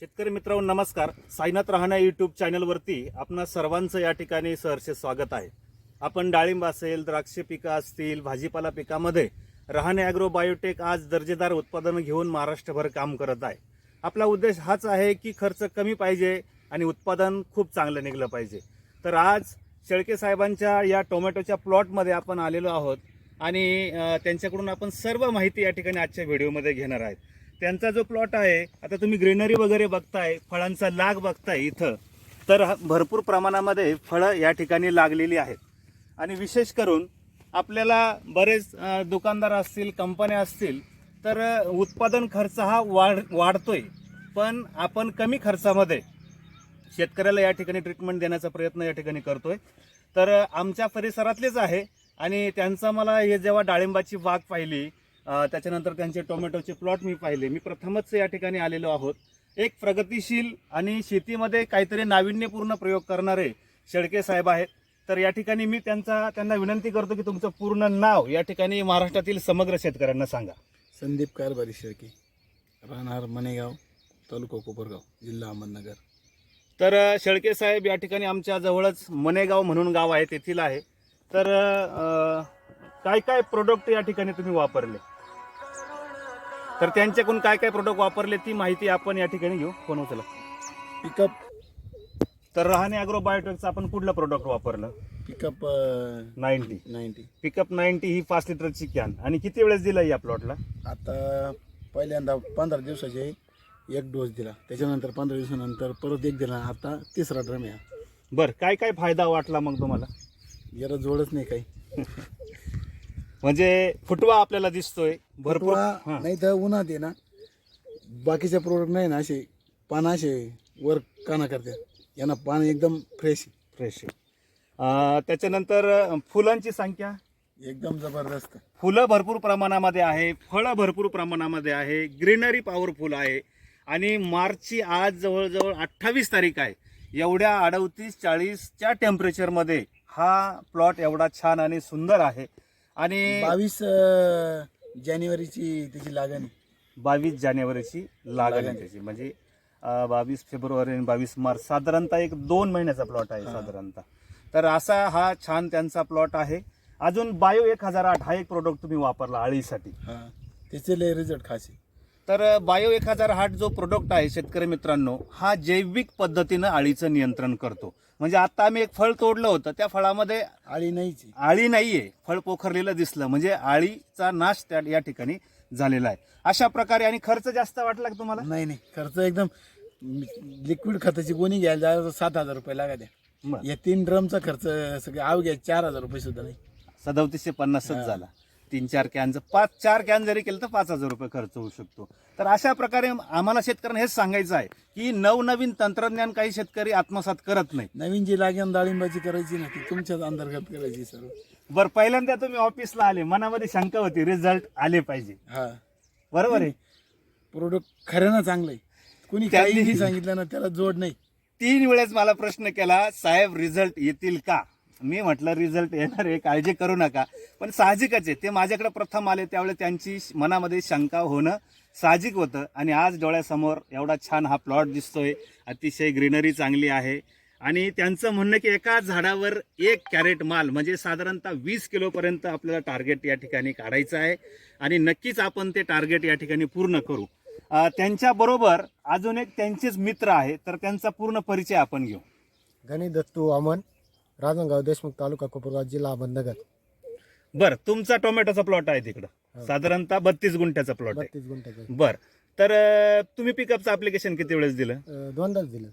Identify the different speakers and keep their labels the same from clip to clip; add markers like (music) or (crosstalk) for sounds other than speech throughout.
Speaker 1: शेतकरी मित्रांनो नमस्कार. साईनाथ राहण्या यूट्यूब चॅनलवरती आपणा सर्वांचं या ठिकाणी सहर्ष स्वागत आहे. आपण डाळिंब असेल द्राक्ष पिकं असतील भाजीपाला पिकामध्ये रहाणे ॲग्रो बायोटेक आज दर्जेदार उत्पादनं घेऊन महाराष्ट्रभर काम करत आहे. आपला उद्देश हाच आहे की खर्च कमी पाहिजे आणि उत्पादन खूप चांगलं निघलं पाहिजे. तर आज शेळके साहेबांच्या या टोमॅटोच्या प्लॉटमध्ये आपण आलेलो आहोत. आणि त्यांच्याकडून आपण सर्व माहिती या ठिकाणी आजच्या व्हिडिओमध्ये घेणार आहेत. त्यांचा जो प्लॉट आहे आता तुम्ही ग्रीनरी वगैरे बघताय फळांचा लाग बघताय इथं तर भरपूर प्रमाणामध्ये फळं या ठिकाणी लागलेली आहेत. आणि विशेष करून आपल्याला बरेच दुकानदार असतील कंपन्या असतील तर उत्पादन खर्च हा वाढ वाढतोय. पण आपण कमी खर्चामध्ये शेतकऱ्याला या ठिकाणी ट्रीटमेंट देण्याचा प्रयत्न या ठिकाणी करतोय. तर आमच्या परिसरातलेच आहे आणि त्यांचा मला हे जेव्हा डाळिंबाची बाग पाहिली त्याच्यानंतर त्यांचे टोमॅटोचे प्लॉट मी पाहिले. मी प्रथमच या ठिकाणी आलेलो आहोत. एक प्रगतिशील आणि शेतीमध्ये काहीतरी नाविन्यपूर्ण प्रयोग करणारे शेळके साहेब आहेत. तर या ठिकाणी मी त्यांचा त्यांना विनंती करतो की तुमचं पूर्ण नाव या ठिकाणी महाराष्ट्रातील समग्र शेतकऱ्यांना सांगा.
Speaker 2: संदीप कारभारी शेळके राहणार मनेगाव तालुका कोपरगाव जिल्हा अहमदनगर.
Speaker 1: तर शेळके साहेब या ठिकाणी आमच्या जवळच मनेगाव म्हणून गाव आहे तेथील आहे. तर अ, काय काय प्रोडक्ट या ठिकाणी तुम्ही वापरले? तर त्यांच्याकडून काय काय प्रोडक्ट वापरले ती माहिती आपण या ठिकाणी घेऊ. फोन उचला?
Speaker 2: पिकअप
Speaker 1: तर रहाणे अॅग्रो बायोटेकचं आपण कुठलं प्रोडक्ट वापरलं?
Speaker 2: Pickup
Speaker 1: ninety.
Speaker 2: Ninety.
Speaker 1: Pickup ninety ही पाच लिटरची कॅन. आणि किती वेळेस दिला या प्लॉटला
Speaker 2: आता पहिल्यांदा पंधरा दिवसाचे एक डोस दिला. त्याच्यानंतर पंधरा दिवसानंतर परत एक दिला. आता तिसरा ड्रम आहे.
Speaker 1: बरं काय काय फायदा वाटला मग तुम्हाला?
Speaker 2: जरा जोडच नाही काही.
Speaker 1: म्हणजे फुटवा आपल्याला दिसतोय भरपूर. हां.
Speaker 2: नाही तर उन्हात आहे ना बाकीचे प्रोडक्ट नाही ना असे पान असे वर काना करतात. यांना पान एकदम फ्रेश
Speaker 1: फ्रेश आहे. अं, त्याच्यानंतर अं, फुलांची संख्या?
Speaker 2: एकदम जबरदस्त.
Speaker 1: फुलं भरपूर प्रमाणामध्ये आहे फळं भरपूर प्रमाणामध्ये आहे ग्रीनरी पॉवरफुल आहे आणि मार्चची आज जवळजवळ अठ्ठावीस तारीख आहे. एवढ्या अडतीस चाळीसच्या टेम्परेचरमध्ये हा प्लॉट एवढा छान आणि सुंदर आहे. आणि
Speaker 2: बावीस जानेवारीची त्याची लागण.
Speaker 1: बावीस जानेवारीची लागण आहे. त्याची. म्हणजे बावीस फेब्रुवारी आणि बावीस मार्च साधारणतः एक दोन महिन्याचा प्लॉट आहे. साधारणतः. तर असा हा छान त्यांचा प्लॉट आहे. अजून बायो एक हजार आठ हा एक प्रोडक्ट तुम्ही वापरला आळीसाठी.
Speaker 2: त्याचे लय रिझल्ट खास आहे.
Speaker 1: तर बायो एक हजार आठ जो प्रोडक्ट आहे शेतकरी मित्रांनो हा जैविक पद्धतीनं आळीचं नियंत्रण करतो म्हणजे आता आम्ही एक फळ तोडलं होतं त्या फळामध्ये
Speaker 2: आळी आहे.
Speaker 1: आळी नाहीये फळ पोखरलेलं दिसलं म्हणजे आळीचा नाश त्या या ठिकाणी झालेला आहे अशा प्रकारे आणि खर्च जास्त वाटला का तुम्हाला
Speaker 2: नाही नाही खर्च एकदम लिक्विड खताची गोणी घ्यायला जायला सात हजार रुपये लागत आहे.
Speaker 1: बरं.
Speaker 2: या तीन ड्रमचा खर्च सगळे आव घ्या चार हजार रुपये सुद्धा नाही
Speaker 1: सदोतीसशे पन्नासच. झाला तीन चार कॅनचं पाच चार कॅन जरी केलं तर पाच हजार रुपये खर्च होऊ शकतो. तर अशा प्रकारे आम्हाला शेतकऱ्यांना हेच सांगायचं आहे की नवनवीन तंत्रज्ञान काही शेतकरी आत्मसात करत नाही.
Speaker 2: नवीन जी लागेल डाळिंबाची करायची ना ती तुमच्याच अंतर्गत करायची सर्व
Speaker 1: बरं पहिल्यांदा तुम्ही ऑफिसला आले मनामध्ये शंका होती रिझल्ट आले पाहिजे.
Speaker 2: हा.
Speaker 1: बरोबर आहे?
Speaker 2: प्रोडक्ट खरं ना चांगलं आहे. कुणी
Speaker 1: त्यांनी-
Speaker 2: काहीही सांगितलं ना त्याला जोड नाही.
Speaker 1: तीन वेळेस मला प्रश्न केला साहेब रिझल्ट येतील का? मी म्हटलं रिझल्ट येणार आहे काळजी करू नका. पण साहजिकच आहे. ते माझ्याकडे प्रथम आले त्यावेळी त्यांची मनामध्ये शंका होणं साहजिक होतं. आणि आज डोळ्यासमोर एवढा छान हा प्लॉट दिसतोय. अतिशय ग्रीनरी चांगली आहे. आणि त्यांचं म्हणणं की एका झाडावर एक कॅरेट माल म्हणजे साधारणतः वीस किलोपर्यंत आपल्याला टार्गेट या ठिकाणी काढायचं आहे. आणि नक्कीच आपण ते टार्गेट या ठिकाणी पूर्ण करू. त्यांच्याबरोबर अजून एक त्यांचेच मित्र आहे तर त्यांचा पूर्ण परिचय आपण घेऊ.
Speaker 3: गणेश दत्तू वामन. राजनगाव देशमुख तालुका कोपरगाव जिल्हा अहमदनगर.
Speaker 1: बर तुमचा टोमॅटोचा प्लॉट आहे तिकडं. साधारणतः बत्तीस गुंठ्याचा प्लॉट आहे.
Speaker 3: बत्तीस गुंठ्याचं.
Speaker 1: बर तर अं, तुम्ही पिकअपचं अप्लिकेशन किती वेळेस दिलं?
Speaker 3: अं, दोनदाच दिलं.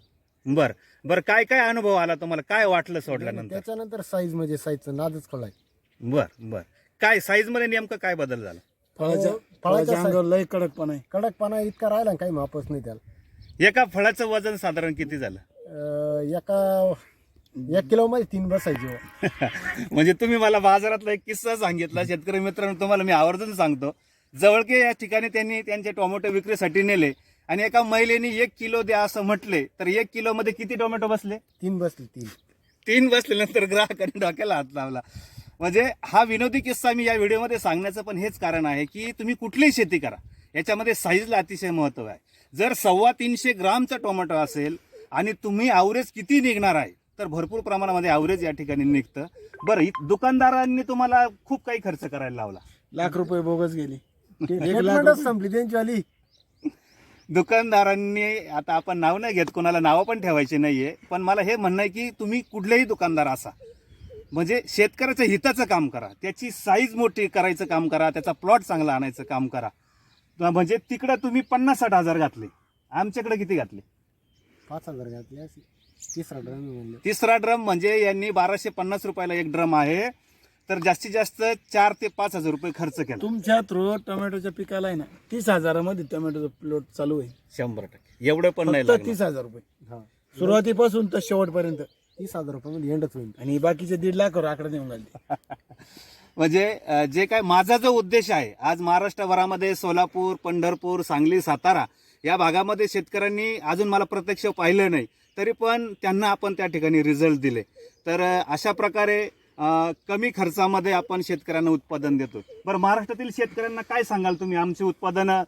Speaker 1: बर बर काय काय अनुभव आला तुम्हाला? काय वाटलं सोडल्यानंतर?
Speaker 3: त्याच्यानंतर साईज म्हणजे साईजचं नादच खोलाय.
Speaker 1: बर बर. काय साईजमध्ये नेमकं काय बदल झाला?
Speaker 2: फळाच्या
Speaker 3: हो,
Speaker 2: फळाच्या
Speaker 3: फळाच्या
Speaker 2: अंगावर लय कडकपणा आहे.
Speaker 3: कडकपणा इतका राहिला ना काही मापच नाही त्याला.
Speaker 1: एका फळाचं वजन साधारण किती झालं?
Speaker 3: अं, एका एक किलो मध्ये तीन बसायची हो. (laughs)
Speaker 1: म्हणजे तुम्ही मला बाजारातला एक किस्सा सांगितला. शेतकरी मित्रांनो तुम्हाला मी आवर्जून सांगतो. जवळके या ठिकाणी त्यांनी त्यांचे टोमॅटो विक्रीसाठी नेले आणि एका महिलेने एक किलो द्या असं म्हटले. तर एक किलो मध्ये किती टोमॅटो बसले?
Speaker 3: तीन बसली तीन.
Speaker 1: तीन बसल्यानंतर ग्राहकांनी डोक्याला हात लावला. म्हणजे हा विनोदी किस्सा मी या व्हिडिओमध्ये सांगण्याचं पण हेच कारण आहे की तुम्ही कुठलीही शेती करा. याच्यामध्ये साईजला अतिशय महत्त्व आहे. जर सव्वा तीनशे ग्रामचा टोमॅटो असेल आणि तुम्ही ॲव्हरेज किती निघणार आहे? तर भरपूर प्रमाणामध्ये ॲव्हरेज या ठिकाणी निघतं. बरं इ- दुकानदारांनी तुम्हाला खूप काही खर्च करायला लावला.
Speaker 2: लाख रुपये बोगस गेली. (laughs) एक लाख
Speaker 3: ट्रीटमेंटच
Speaker 2: रुपये-
Speaker 3: संपली त्यांची आली.
Speaker 1: दुकानदारांनी आता आपण नाव नाही घेत कोणाला नावं पण ठेवायची नाहीये पण मला हे म्हणणं आहे की तुम्ही कुठलेही दुकानदार असा. म्हणजे शेतकऱ्याच्या हिताचं काम करा त्याची साईज मोठी करायचं काम करा त्याचा प्लॉट चांगला आणायचं काम करा. म्हणजे तिकडं तुम्ही पन्नास साठ हजार घातले. आमच्याकडे किती घातले?
Speaker 3: पाच हजार घातले असे. तिसरा ड्रम म्हणलं.
Speaker 1: तिसरा ड्रम म्हणजे यांनी बाराशे पन्नास रुपयाला एक ड्रम आहे. तर जास्तीत जास्त चार ते पाच हजार रुपये खर्च केला.
Speaker 2: तुमच्या थ्रू टोमॅटोच्या पिकाला आहे ना तीस हजारामध्ये टोमॅटोचं प्लॉट चालू आहे.
Speaker 1: शंभर टक्के. एवढं पण नाही
Speaker 2: फक्त
Speaker 1: लागलं.
Speaker 2: तीस हजार रुपये.
Speaker 3: हा.
Speaker 2: सुरुवातीपासून तर शेवटपर्यंत.
Speaker 3: तीस हजार रुपये मध्ये एंडच होईल.
Speaker 2: आणि बाकीचे दीड लाख आकडे नेऊन घालते. (laughs)
Speaker 1: म्हणजे अ, जे काय माझा जो उद्देश आहे आज महाराष्ट्रभरामध्ये सोलापूर पंढरपूर सांगली सातारा या भागामध्ये शेतकऱ्यांनी अजून मला प्रत्यक्ष पाहिलं नाही. तरी पण त्यांना आपण त्या ठिकाणी रिझल्ट दिले. तर अशा प्रकारे कमी खर्चामध्ये आपण शेतकऱ्यांना उत्पादन देतो. बरं महाराष्ट्रातील शेतकऱ्यांना काय सांगाल तुम्ही? आमची उत्पादनं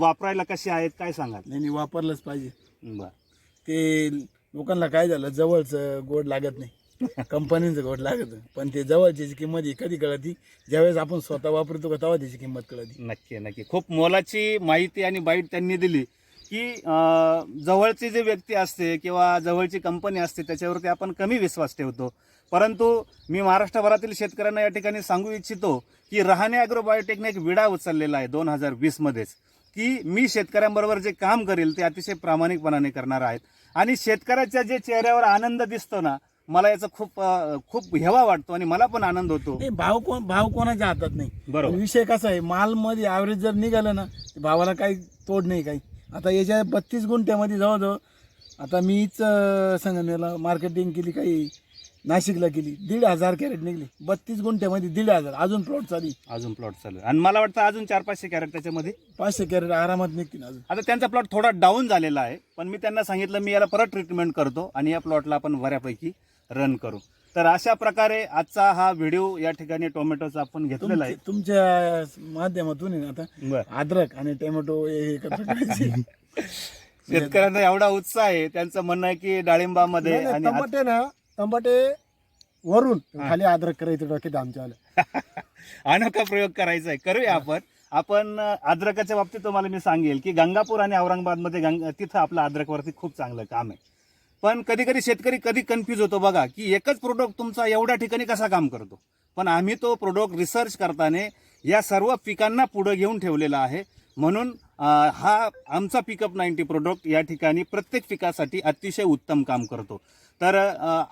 Speaker 1: वापरायला कशी आहेत काय सांगाल?
Speaker 2: नाही नाही, वापरलंच पाहिजे.
Speaker 1: बरं.
Speaker 2: ते लोकांना काय झालं जवळचं गोड लागत नाही. कंपनीचं गोड लागत पण ते जवळची किंमत ही कधी कळती? ज्यावेळेस आपण स्वतः वापरतो का तेव्हा त्याची किंमत कळती.
Speaker 1: नक्की नक्की. खूप मोलाची माहिती आणि बाईट त्यांनी दिली. की जवळची जी व्यक्ती असते किंवा जवळची कंपनी असते त्याच्यावरती आपण कमी विश्वास ठेवतो. परंतु मी महाराष्ट्रभरातील शेतकऱ्यांना या ठिकाणी सांगू इच्छितो की रहाणे अॅग्रोबायोटेकने एक विडा उचललेला आहे दोन हजार वीसमध्येच. की मी शेतकऱ्यांबरोबर जे काम करेल ते अतिशय प्रामाणिकपणाने करणार आहेत. आणि शेतकऱ्याच्या जे चेहऱ्यावर आनंद दिसतो ना मला याचा खूप खूप हेवा वाटतो आणि मला पण आनंद होतो.
Speaker 2: भाव कोण भाव कोणाच्या हातात नाही.
Speaker 1: बरोबर.
Speaker 2: विषय कसा आहे माल मध्ये ॲव्हरेज जर निघालं ना भावाला काही तोड नाही काही. आता याच्या बत्तीस गुंठ्यामध्ये जवळजवळ आता मीच संगमनेरला मार्केटिंग केली काही नाशिकला केली दीड हजार कॅरेट निघली बत्तीस गुंठ्यामध्ये दीड हजार अजून प्लॉट चालू.
Speaker 1: अजून प्लॉट चालू. आणि मला वाटतं अजून चार पाचशे कॅरेट त्याच्यामध्ये
Speaker 2: पाचशे कॅरेट आरामात निघतील अजून
Speaker 1: आता त्यांचा प्लॉट थोडा डाऊन झालेला आहे पण मी त्यांना सांगितलं मी याला परत ट्रीटमेंट करतो आणि या प्लॉटला आपण बऱ्यापैकी रन करू तर अशा प्रकारे आजचा हा व्हिडिओ या ठिकाणी टोमॅटोचा आपण घेतलेला आहे.
Speaker 2: तुमच्या माध्यमातून आहे ना आता अद्रक आणि टोमॅटो हे एकत्र करायचे.
Speaker 1: शेतकऱ्यांचा एवढा उत्साह आहे त्यांचं म्हणणं आहे की डाळिंबामध्ये
Speaker 3: नाही, नाही,
Speaker 1: आणि आत-
Speaker 3: टमाटे ना टमाटे वरून खाली अद्रक करायचं डोक्यात आमच्या (laughs)
Speaker 1: अनोखा प्रयोग करायचा आहे करूया आपण. आपण अं, अद्रकाच्या बाबतीत तुम्हाला मी सांगेल की गंगापूर आणि औरंगाबादमध्ये गंग तिथं आपलं अद्रकवरती खूप चांगलं काम आहे. पण कधी कधी शेतकरी कधी कन्फ्यूज होतो बघा की एकच प्रोडक्ट तुमचा एवढ्या ठिकाणी कसा काम करतो? पण आम्ही तो प्रोडक्ट रिसर्च करताना या सर्व पिकांना पुढं घेऊन ठेवलेला आहे. म्हणून हा आमचा पिकअप नाईन्टी प्रोडक्ट या ठिकाणी प्रत्येक पिकासाठी अतिशय उत्तम काम करतो. तर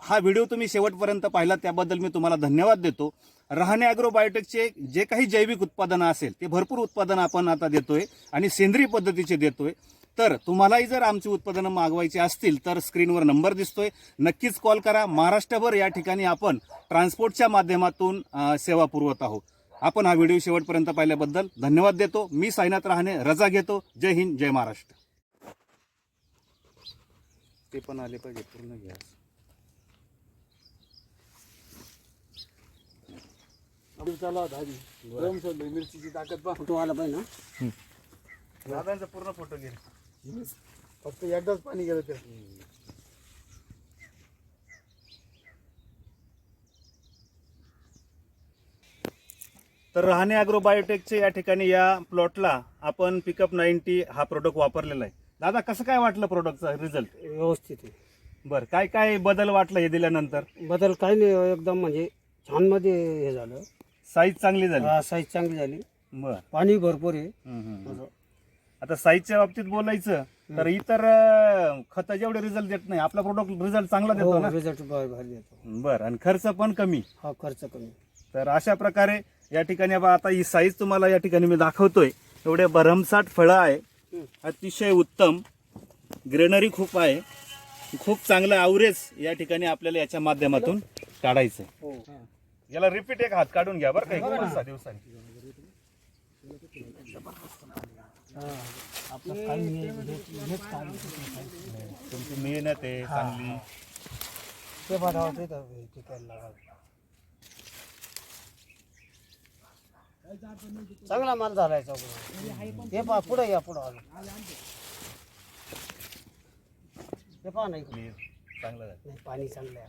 Speaker 1: हा व्हिडिओ तुम्ही शेवटपर्यंत पाहिला त्याबद्दल मी तुम्हाला धन्यवाद देतो. रहाणे अॅग्रोबायोटेकचे जे काही जैविक उत्पादनं असेल ते भरपूर उत्पादन आपण आता देतोय आणि सेंद्रिय पद्धतीचे देतोय. तर तुम्हालाही जर आमची उत्पादनं मागवायची असतील तर स्क्रीनवर नंबर दिसतोय. नक्कीच कॉल करा. महाराष्ट्रभर या ठिकाणी आपण ट्रान्सपोर्टच्या माध्यमातून सेवा पुरवत आहोत. आपण हा व्हिडिओ शेवटपर्यंत पाहिल्याबद्दल धन्यवाद देतो. मी साईनाथ रहाणे रजा घेतो. जय हिंद जय महाराष्ट्र. ते पण आले पाहिजे पूर्ण घ्या.
Speaker 2: आपण चालू आहोत आधी. गरम मिरचीची ताकद
Speaker 3: आला पाहिजे ना?
Speaker 1: दादांचा पूर्ण फोटो घे.
Speaker 2: फक्त एकदाच पाणी गेलं तर
Speaker 1: तर रहाणे अॅग्रो बायोटेकचे या ठिकाणी या प्लॉटला आपण पिकअप नाईन्टी हा प्रोडक्ट वापरलेला आहे. दादा कसं काय वाटलं प्रोडक्टचा रिझल्ट
Speaker 4: व्यवस्थित आहे.
Speaker 1: बरं काय काय बदल वाटलं हे दिल्यानंतर?
Speaker 4: बदल काही नाही एकदम म्हणजे छानमध्ये हे झालं.
Speaker 1: साईज चांगली झाली.
Speaker 4: साईज चांगली झाली.
Speaker 1: बरं.
Speaker 4: पाणी भरपूर आहे.
Speaker 1: हम्म, हम्म.
Speaker 4: असं.
Speaker 1: आता साईजच्या बाबतीत बोलायचं तर इतर खतं जेवढे रिझल्ट देत नाही. आपला प्रोडक्ट रिझल्ट चांगला देतो
Speaker 4: हो
Speaker 1: ना?
Speaker 4: रिझल्ट
Speaker 1: बरं आणि खर्च पण कमी.
Speaker 4: हा खर्च कमी.
Speaker 1: तर अशा प्रकारे या ठिकाणी बा आता ही साईज तुम्हाला या ठिकाणी मी दाखवतोय. एवढे भरमसाठ फळं आहे. अतिशय उत्तम ग्रेनरी खूप आहे. खूप चांगलं आवरेज या ठिकाणी आपल्याला याच्या माध्यमातून काढायचं.
Speaker 4: हो.
Speaker 1: याला रिपीट एक हात काढून घ्या बरं तुमची मेहनत आहे चांगली.
Speaker 4: ते ते तर लागावं चांगला माल झालाय चौक हे पहा पुढे या पुढं आलं. हे पहा नाही
Speaker 1: चांगलं झालं
Speaker 4: नाही पाणी चांगलं आहे.